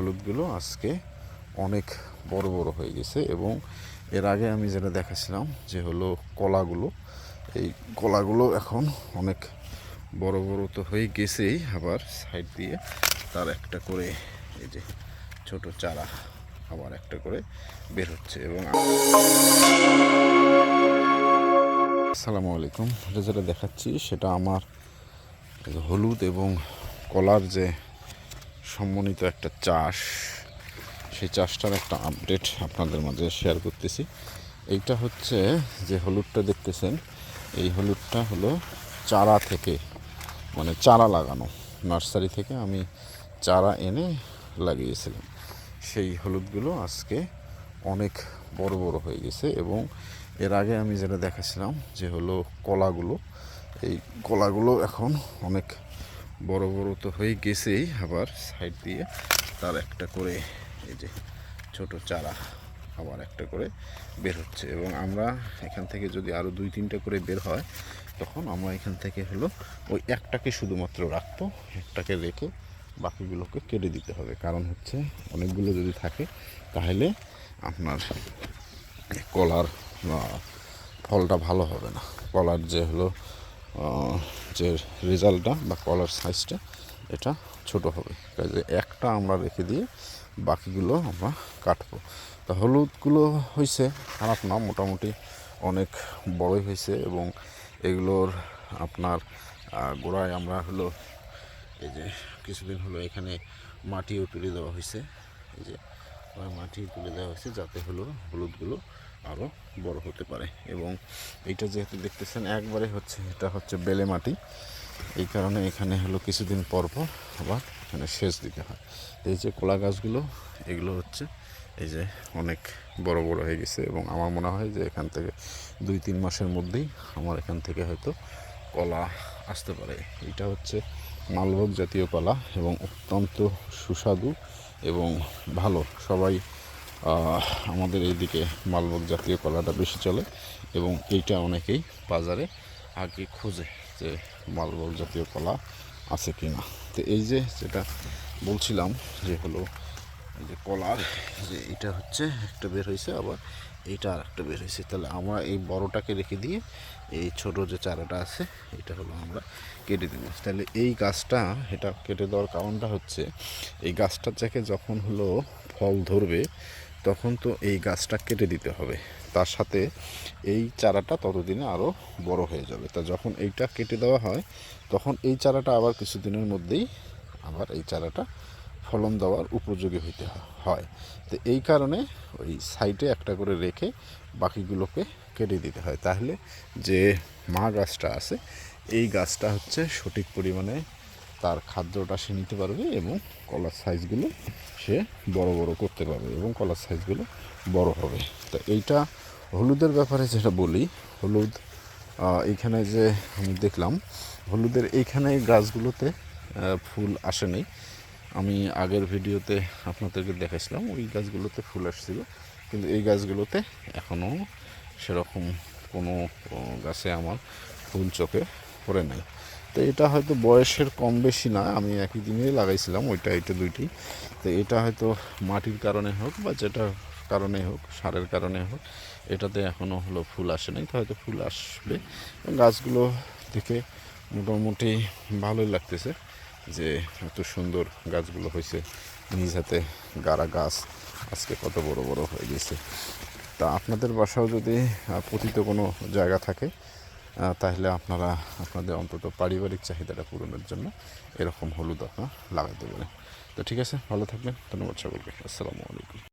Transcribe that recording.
হলুদগুলো আজকে অনেক বড় বড় হয়ে গেছে এবং এর আগে আমি যেটা দেখাছিলাম যে হলো কলাগুলো, এই কলাগুলো এখন অনেক বড় বড় তো হয়ে গেছেই আবার সাইড দিয়ে তার একটা করে এই যে ছোট চারা আবার একটা করে বের হচ্ছে এবং আসসালামু আলাইকুম। এটা যেটা দেখাচ্ছি সেটা আমার হলুদ এবং কলার যে সমন্বিত একটা চাষ। সেই চাষটার একটা আপডেট আপনাদের মাঝে শেয়ার করতেছি। এইটা হচ্ছে যে হলুদটা দেখতেছেন, এই হলুদটা হলো চারা থেকে মানে চারা লাগানো। নার্সারি থেকে আমি চারা এনে লাগিয়েছিলাম। সেই হলুদগুলো আজকে অনেক বড় বড় হয়ে গেছে এবং এর আগে আমি যেটা দেখাছিলাম যে হলো কলাগুলো, এই কলাগুলো এখন অনেক বড় বড় তো হয়ে গেছেই আবার সাইড দিয়ে। তার একটা করে এই যে ছোট চারা আবার একটা করে বের হচ্ছে। এবং আমরা এখান থেকে যদি আরও দুই তিনটা করে বের হয়, তখন আমরা এখান থেকে হলো ওই একটাকে শুধুমাত্র রাখব, একটাকে রেখে বাকিগুলোকে কেটে দিতে হবে। কারণ হচ্ছে অনেকগুলো যদি থাকে, তাহলে আপনার কলার ফলটা ভালো হবে না। কলার যে হলো যে রেজাল্টটা বা কলার সাইজটা এটা ছোট হবে। কাজে একটা আমরা রেখে দিয়ে বাকিগুলো আমরা কাটবো। তা হলুদগুলো হয়েছে খারাপ না, মোটামুটি অনেক বড়ই হয়েছে এবং এগুলোর আপনার গোড়ায় আমরা হলো, এই যে কিছুদিন হলো এখানে মাটিও তুলে দেওয়া হয়েছে এই যে মাটি তুলে দেওয়া হয়েছে যাতে হলো হলুদগুলো আরও বড় হতে পারে। এবং এইটা যেহেতু দেখতেছেন, একবারে হচ্ছে, এটা হচ্ছে বেলে মাটি। এই কারণে এখানে হলো কিছুদিন পর পর আবার এখানে সেচ দিতে হয়। এই যে কলা গাছগুলো, এগুলো হচ্ছে, এই যে অনেক বড় বড় হয়ে গেছে। এবং আমার মনে হয় যে এখান থেকে দুই তিন মাসের মধ্যেই আমার এখান থেকে হয়তো কলা আসতে পারে। এটা হচ্ছে মালভোগ জাতীয় কলা এবং অত্যন্ত সুস্বাদু এবং ভালো। সবাই আমাদের এইদিকে মালভোগ জাতীয় কলাটা বেশি চলে এবং এইটা অনেকেই বাজারে আগে খোঁজে যে মালভোগ জাতীয় কলা আছে কি না। তো এই যে যেটা বলছিলাম যে হলো যে কলার, যে এটা হচ্ছে একটা বের হয়েছে, আবার এইটা আর একটা বের হয়েছে। তাহলে আমরা এই বড়টাকে রেখে দিয়ে এই ছোট যে চারাটা আছে, এটা হলো আমরা কেটে দেবো। তাহলে এই গাছটা, এটা কেটে দেওয়ার কারণটা হচ্ছে, এই গাছটার থেকে যখন হলো ফল ধরবে তখন তো এই গাছটা কেটে দিতে হবে। তার সাথে এই চারাটা ততদিনে আরও বড় হয়ে যাবে। তা যখন এইটা কেটে দেওয়া হয়, তখন এই চারাটা আবার কিছুদিনের মধ্যেই আবার এই চারাটা ফলন দেওয়ার উপযোগী হইতে হয়। তো এই কারণে ওই সাইডে একটা করে রেখে বাকিগুলোকে কেটে দিতে হয়। তাহলে যে মা গাছটা আছে, এই গাছটা হচ্ছে সঠিক পরিমাণে তার খাদ্যটা সে নিতে পারবে এবং কলার সাইজগুলো সে বড় বড় করতে পারবে এবং কলার সাইজগুলো বড় হবে। তো এইটা হলুদের ব্যাপারে যেটা বলি হলুদ আহ, এইখানে যে আমি দেখলাম হলুদের এইখানে গাছগুলোতে ফুল আসেনি আমি আগের ভিডিওতে আপনাদেরকে দেখাইছিলাম ওই গাছগুলোতে ফুল আসছিল। কিন্তু এই গাছগুলোতে এখনও সেরকম কোনো গাছে আমার ফুল চোখে পড়ে নাই। তো এটা হয়তো বয়সের কম বেশি না, আমি একই দিনেই লাগাইছিলাম, ওইটা এটা দুইটি। তো এটা হয়তো মাটির কারণে হোক বা যেটা কারণে হোক, সারের কারণে হোক, এটাতে এখনও হলো ফুল আসে নাই, তো হয়তো ফুল আসবে। গাছগুলো দেখে মোটামুটি ভালোই লাগতেছে যে এত সুন্দর গাছগুলো হয়েছে, নিজ হাতে গাড়া গাছ, আজকে কত বড় বড় হয়ে গেছে। তা আপনাদের বাসাও যদি পতিত কোনো জায়গা থাকে তাহলে আপনারা আপনাদের অন্তত পারিবারিক চাহিদাটা পূরণের জন্য এরকম হলুদ আপনার লাগাতে পারেন। তো ঠিক আছে, ভালো থাকবেন, ধন্যবাদ সকলকে। আসসালামু আলাইকুম।